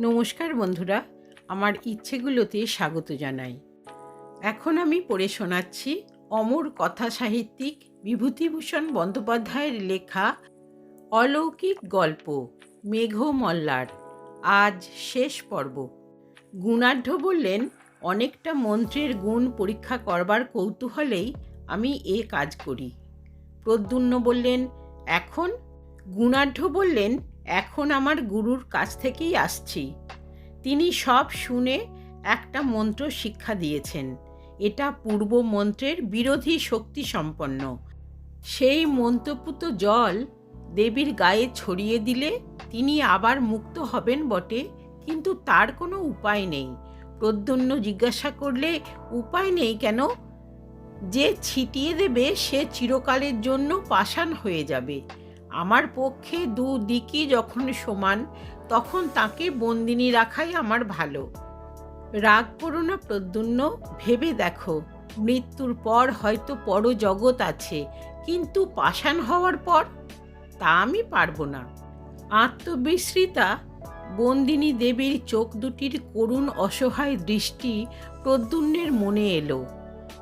নমস্কার বন্ধুরা, আমার ইচ্ছেগুলোতে স্বাগত জানাই। এখন আমি পড়ে শোনাচ্ছি অমর কথা সাহিত্যিক বিভূতিভূষণ বন্দ্যোপাধ্যায়ের লেখা অলৌকিক গল্প মেঘ মল্লার আজ শেষ পর্ব। গুণাঢ্য বললেন, অনেকটা মন্ত্রের গুণ পরীক্ষা করবার কৌতূহলেই আমি এ কাজ করি। প্রদ্যুন্ন বললেন, এখন? গুণাঢ্য বললেন এখন আমার গুরুর কাছ থেকেই আসছি। তিনি সব শুনে একটা মন্ত্র শিক্ষা দিয়েছেন। এটা পূর্ব মন্ত্রের বিরোধী শক্তি সম্পন্ন। সেই মন্ত্রপুত জল দেবীর গায়ে ছড়িয়ে দিলে তিনি আবার মুক্ত হবেন বটে, কিন্তু তার কোনো উপায় নেই। প্রদ্যুন্ন জিজ্ঞাসা করলে, উপায় নেই কেন? যে ছিটিয়ে দেবে সে চিরকালের জন্য পাষাণ হয়ে যাবে। আমার পক্ষে দু দিকই যখন সমান, তখন তাকে বন্দিনী রাখাই আমার ভালো। রাগ করো না প্রদ্যুন্ন ভেবে দেখো, মৃত্যুর পর হয়তো পরজগৎ আছে, কিন্তু পাষাণ হওয়ার পর তা আমি পারব না। আত্মবিস্মৃতা, বন্দিনী দেবীর চোখ দুটির করুণ অসহায় দৃষ্টি প্রদ্যুন্নের মনে এলো।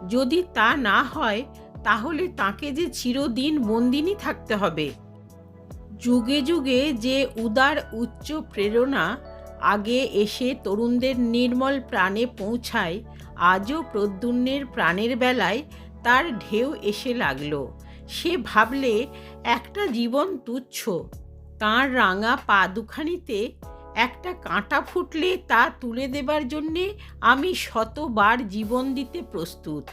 যদি তা না হয়, তাহলে তাকে যে চিরদিন বন্দিনী থাকতে হবে। যুগে যুগে যে উদার উচ্চ প্রেরণা আগে এসে তরুণদের নির্মল প্রাণে পৌঁছায়, আজও প্রদ্যুন্নের প্রাণের বেলায় তার ঢেউ এসে লাগল। সে ভাবলে, একটা জীবন তুচ্ছ। তাঁর রাঙা পা দুখানিতে একটা কাঁটা ফুটলে তা তুলে দেবার জন্যে আমি শতবার জীবন দিতে প্রস্তুত।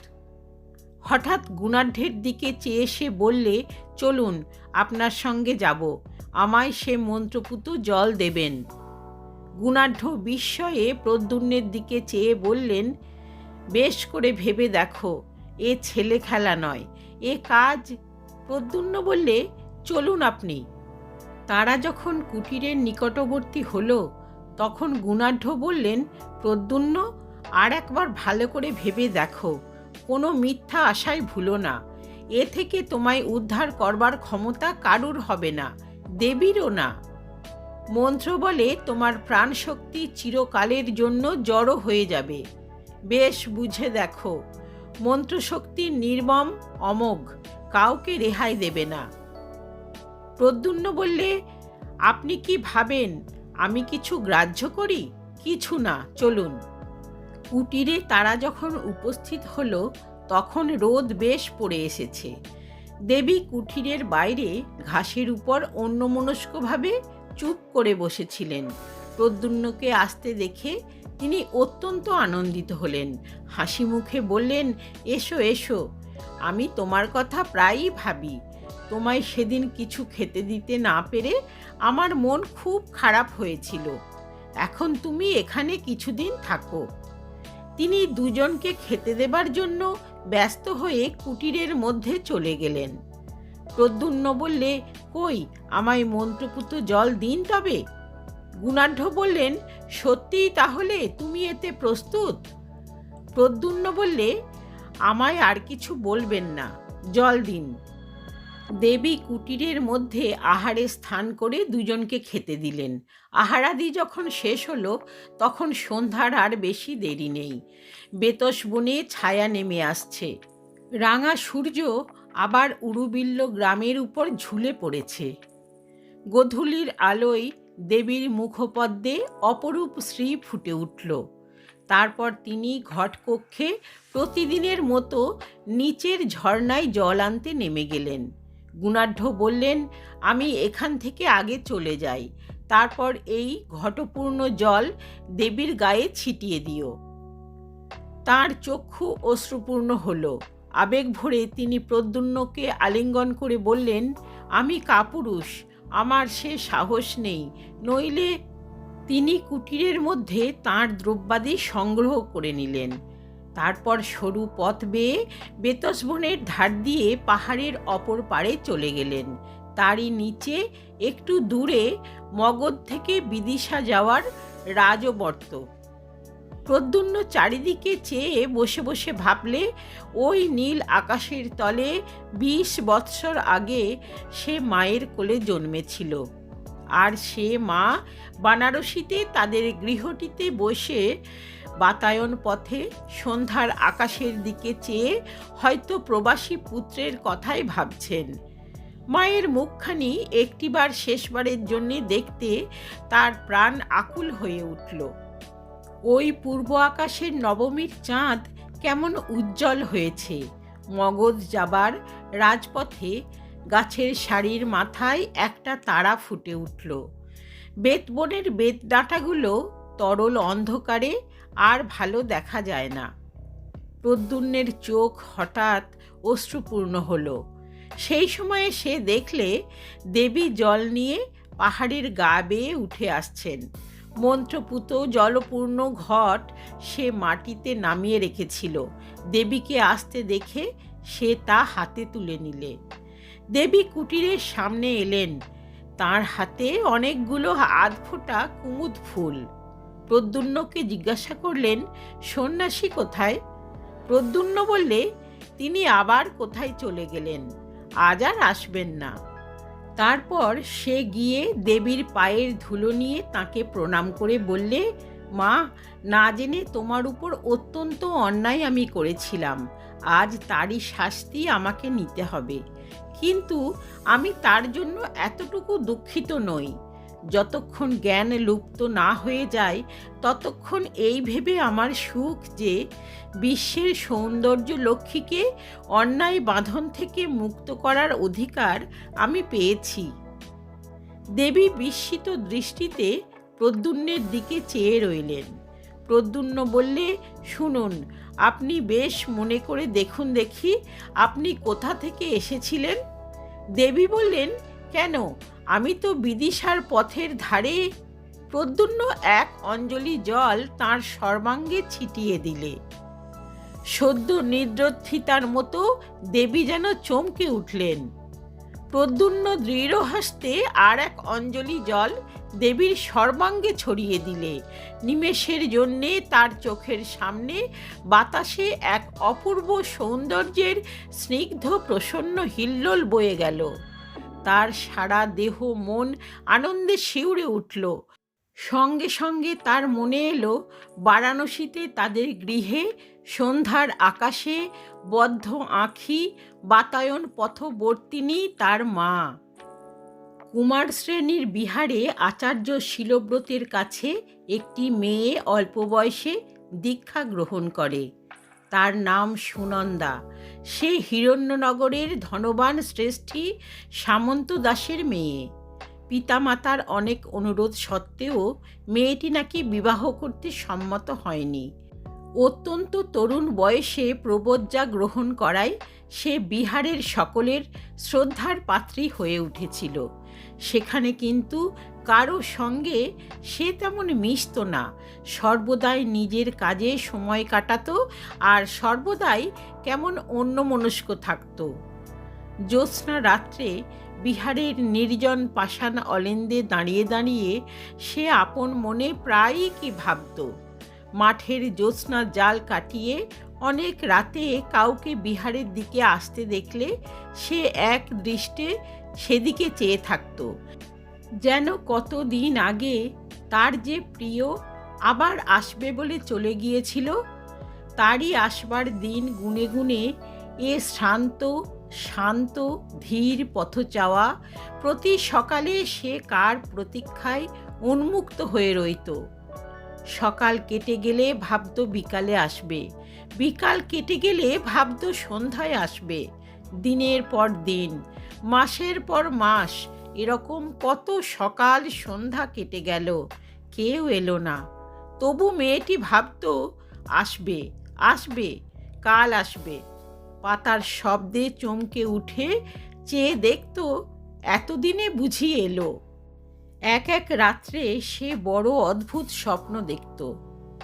হঠাৎ গুণাঢ্যের দিকে চেয়ে সে বললে, চলুন, আপনার সঙ্গে যাব। আমায় সে মন্ত্রপুত জল দেবেন। গুণাঢ্য বিস্ময়ে প্রদ্যুন্নের দিকে চেয়ে বললেন, বেশ করে ভেবে দেখো, এ ছেলে খেলা নয়, এ কাজ প্রদ্যুন্ন বললে, চলুন আপনি। তারা যখন কুটিরের নিকটবর্তী হলো, তখন গুণাঢ্য বললেন প্রদ্যুন্ন আর একবার ভালো করে ভেবে দেখো। কোনো মিথ্যা আশায় ভুলো না। এ থেকে তোমায় উদ্ধার করবার ক্ষমতা কারুর হবে না, দেবীরও না। মন্ত্র বলে তোমার প্রাণশক্তি চিরকালের জন্য জড়ো হয়ে যাবে। বেশ, বুঝে দেখো। মন্ত্রশক্তি নির্মম, অমোঘ, কাউকে রেহাই দেবে না। প্রদ্যুন্ন বললে, আপনি কি ভাবেন, আমি কিছু গ্রাহ্য করি? কিছু না, চলুন। কুটিরে তারা যখন উপস্থিত হলো, তখন রোদ বেশ পড়ে এসেছে। দেবী কুঠিরের বাইরে ঘাসের উপর অন্যমনস্কভাবে চুপ করে বসেছিলেন। প্রদ্যুন্নকে আসতে দেখে তিনি অত্যন্ত আনন্দিত হলেন। হাসি মুখে বললেন, এসো এসো, আমি তোমার কথা প্রায়ই ভাবি। তোমায় সেদিন কিছু খেতে দিতে না পেরে আমার মন খুব খারাপ হয়েছিল। এখন তুমি এখানে কিছুদিন থাকো। তিনি দুজনকে খেতে দেবার জন্য ব্যস্ত হয়ে কুটিরের মধ্যে চলে গেলেন। প্রদ্যুন্ন বললে, কই, আমায় মন্ত্রপুত জল দিন তবে? গুণাঢ্য বললেন সত্যিই তাহলে তুমি এতে প্রস্তুত? প্রদ্যুন্ন বললে, আমায় আর কিছু বলবেন না, জল দিন। দেবী কুটিরের মধ্যে আহারে স্থান করে দুজনকে খেতে দিলেন। আহারাদি যখন শেষ হলো, তখন সন্ধ্যার আর বেশি দেরি নেই। বেতস বনে ছায়া নেমে আসছে। রাঙা সূর্য আবার উরুবিল্ল গ্রামের উপর ঝুলে পড়েছে। গোধূলির আলোয় দেবীর মুখপদ্মে অপরূপ শ্রী ফুটে উঠল। তারপর তিনি ঘটকক্ষে প্রতিদিনের মতো নিচের ঝর্ণায় জল আনতে নেমে গেলেন। গুণাঢ্য বললেন, আমি এখান থেকে আগে চলে যাই। তারপর এই ঘটপূর্ণ জল দেবীর গায়ে ছিটিয়ে দিও। তার চক্ষু অশ্রুপূর্ণ হলো। আবেগ ভরে তিনি প্রদ্যুন্নকে আলিঙ্গন করে বললেন, আমি কাপুরুষ, আমার সে সাহস নেই। নইলে তিনি কুটিরের মধ্যে তাঁর দ্রব্যাদি সংগ্রহ করে নিলেন। তারপর সরু পথ বেয়ে বেতসবনের ধার দিয়ে পাহাড়ের অপর পাড়ে চলে গেলেন। তারই নিচে একটু দূরে মগধ থেকে বিদিশা যাওয়ার রাজবর্ত। প্রদ্যুন্ন চারিদিকে চেয়ে বসে বসে ভাবলে, ওই নীল আকাশের তলে বিশ বৎসর আগে সে মায়ের কোলে জন্মেছিল। আর সে মা বানারসিতে তাদের গৃহটিতে বসে বাতায়ন পথে সন্ধ্যার আকাশের দিকে চেয়ে হয়তো প্রবাসী পুত্রের কথাই ভাবছেন। মায়ের মুখখানি একটিবার শেষবারের জন্যে দেখতে তার প্রাণ আকুল হয়ে উঠল। ওই পূর্ব আকাশের নবমীর চাঁদ কেমন উজ্জ্বল হয়েছে। মগজ যাবার রাজপথে গাছের শাড়ির মাথায় একটা তারা ফুটে উঠল। বেতবনের বেত ডাঁটাগুলো তরল অন্ধকারে আর ভালো দেখা যায় না। প্রদ্যুন্নের চোখ হঠাৎ অশ্রুপূর্ণ হলো। সেই সময়ে সে দেখলে দেবী জল নিয়ে পাহাড়ের গা বেয়ে উঠে আসছেন। মন্ত্রপুত জলপূর্ণ ঘট সে মাটিতে নামিয়ে রেখেছিল। দেবীকে আসতে দেখে সে তা হাতে তুলে নিলে। দেবী কুটিরের সামনে এলেন। তার হাতে অনেকগুলো আধ ফোটা কুমুদ ফুল। প্রদ্যুন্নকে জিজ্ঞাসা করলেন, সন্ন্যাসী কোথায়? প্রদ্যুন্ন বললে, তিনি আবার কোথায় চলে গেলেন? আজ আর আসবেন না। তারপর সে গিয়ে দেবীর পায়ের ধুলো নিয়ে তাকে প্রণাম করে বললে, মা, না জেনে তোমার উপর অত্যন্ত অন্যায় আমি করেছিলাম। আজ তারই শাস্তি আমাকে নিতে হবে। কিন্তু আমি তার জন্য এতটুকু দুঃখিত নই। যতক্ষণ জ্ঞান লুপ্ত না হয়ে যায়, ততক্ষণ এই ভেবে আমার সুখ যে বিশ্বের সৌন্দর্য লক্ষ্মীকে অন্যায় বাঁধন থেকে মুক্ত করার অধিকার আমি পেয়েছি। দেবী বিস্মিত দৃষ্টিতে প্রদ্যুন্নের দিকে চেয়ে রইলেন। প্রদ্যুন্ন বললে, শুনুন, আপনি বেশ মনে করে দেখুন দেখি, আপনি কোথা থেকে এসেছিলেন? দেবী বললেন, কেন? আমি তো বিদিশার পথের ধারে প্রদ্যুন্ন এক অঞ্জলি জল তার সর্বাঙ্গে ছিটিয়ে দিলে। সদ্য নিদ্রোত্থিতার মতো দেবী যেন চমকে উঠলেন। প্রদ্যুন্ন দৃঢ় হাসতে আর এক অঞ্জলি জল দেবীর সর্বাঙ্গে ছড়িয়ে দিলে। নিমেষের জন্যে তার চোখের সামনে বাতাসে এক অপূর্ব সৌন্দর্যের স্নিগ্ধ প্রসন্ন হিল্লোল বয়ে গেল। তার সারা দেহ, মন আনন্দে শিউরে উঠল। সঙ্গে সঙ্গে তার মনে এলো, বারাণসীতে তাদের গৃহে, সন্ধ্যার আকাশে, বদ্ধ আঁখি, বাতায়ন পথবর্তিনী তার মা। কুমার শ্রেণির বিহারে আচার্য শিলব্রতের কাছে একটি মেয়ে অল্প বয়সে দীক্ষা গ্রহণ করে। তার নাম সুনন্দা। সে হিরণ্যনগরের ধনবান শ্রেষ্ঠী সামন্ত দাসের মেয়ে। পিতামাতার অনেক অনুরোধ সত্ত্বেও মেয়েটি নাকি বিবাহ করতে সম্মত হয়নি। অত্যন্ত তরুণ বয়সে প্রবজ্জা গ্রহণ করায় সে বিহারের সকলের শ্রদ্ধার পাত্রী হয়ে উঠেছিল। সেখানে কিন্তু কারও সঙ্গে সে তেমন মিশত না। সর্বদাই নিজের কাজে সময় কাটাত আর সর্বদাই কেমন অন্যমনস্ক থাকত। জ্যোৎস্না রাত্রে বিহারের নির্জন পাষাণ অলেন্দে দাঁড়িয়ে দাঁড়িয়ে সে আপন মনে প্রায়ই কি ভাবত। মাঠের জ্যোৎস্না জাল কাটিয়ে অনেক রাতে কাউকে বিহারের দিকে আসতে দেখলে সে এক দৃষ্টে সেদিকে চেয়ে থাকত। যেন কতদিন আগে তার যে প্রিয় আবার আসবে বলে চলে গিয়েছিল, তারই আসবার দিন গুনে গুনে এ শান্ত শান্ত, ধীর পথ চাওয়া প্রতি সকালে সে কার প্রতীক্ষায় উন্মুক্ত হয়ে রইত। সকাল কেটে গেলে ভাবত বিকালে আসবে। বিকাল কেটে গেলে ভাবত সন্ধ্যায় আসবে। দিনের পর দিন, মাসের পর মাস, এরকম কত সকাল সন্ধ্যা কেটে গেল, কেউ এলো না। তবু মেয়েটি ভাবত, আসবে আসবে, কাল আসবে। পাতার শব্দে চমকে উঠে চেয়ে দেখত, এতদিনে বুঝি এলো। এক এক রাত্রে সে বড় অদ্ভুত স্বপ্ন দেখত।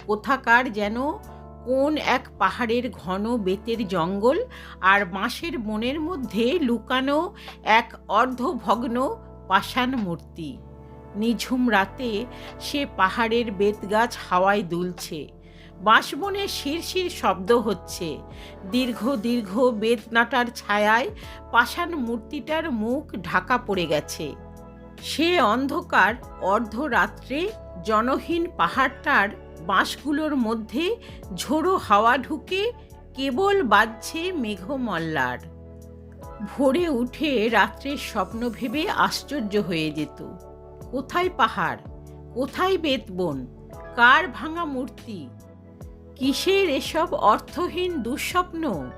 কোথাকার যেন, কোন এক পাহাড়ের ঘন বেতের জঙ্গল আর বাঁশের বনের মধ্যে লুকানো এক অর্ধভগ্ন পাষাণ মূর্তি। নিঝুম রাতে সে পাহাড়ের বেতগাছ হাওয়ায় দুলছে। বাঁশবনে শিরশির শব্দ হচ্ছে। দীর্ঘ দীর্ঘ বেতনাটার ছায়ায় পাষাণ মূর্তিটার মুখ ঢাকা পড়ে গেছে। সে অন্ধকার অর্ধরাত্রে জনহীন পাহাড়টার বাঁশগুলোর মধ্যে ঝোড়ো হাওয়া ঢুকে কেবল বাজছে মেঘমল্লার। ভোরে উঠে রাত্রের স্বপ্ন ভেবে আশ্চর্য হয়ে যেত। কোথায় পাহাড়? কোথায় বেতবন কার ভাঙা মূর্তি? কিসের এসব অর্থহীন দুঃস্বপ্ন?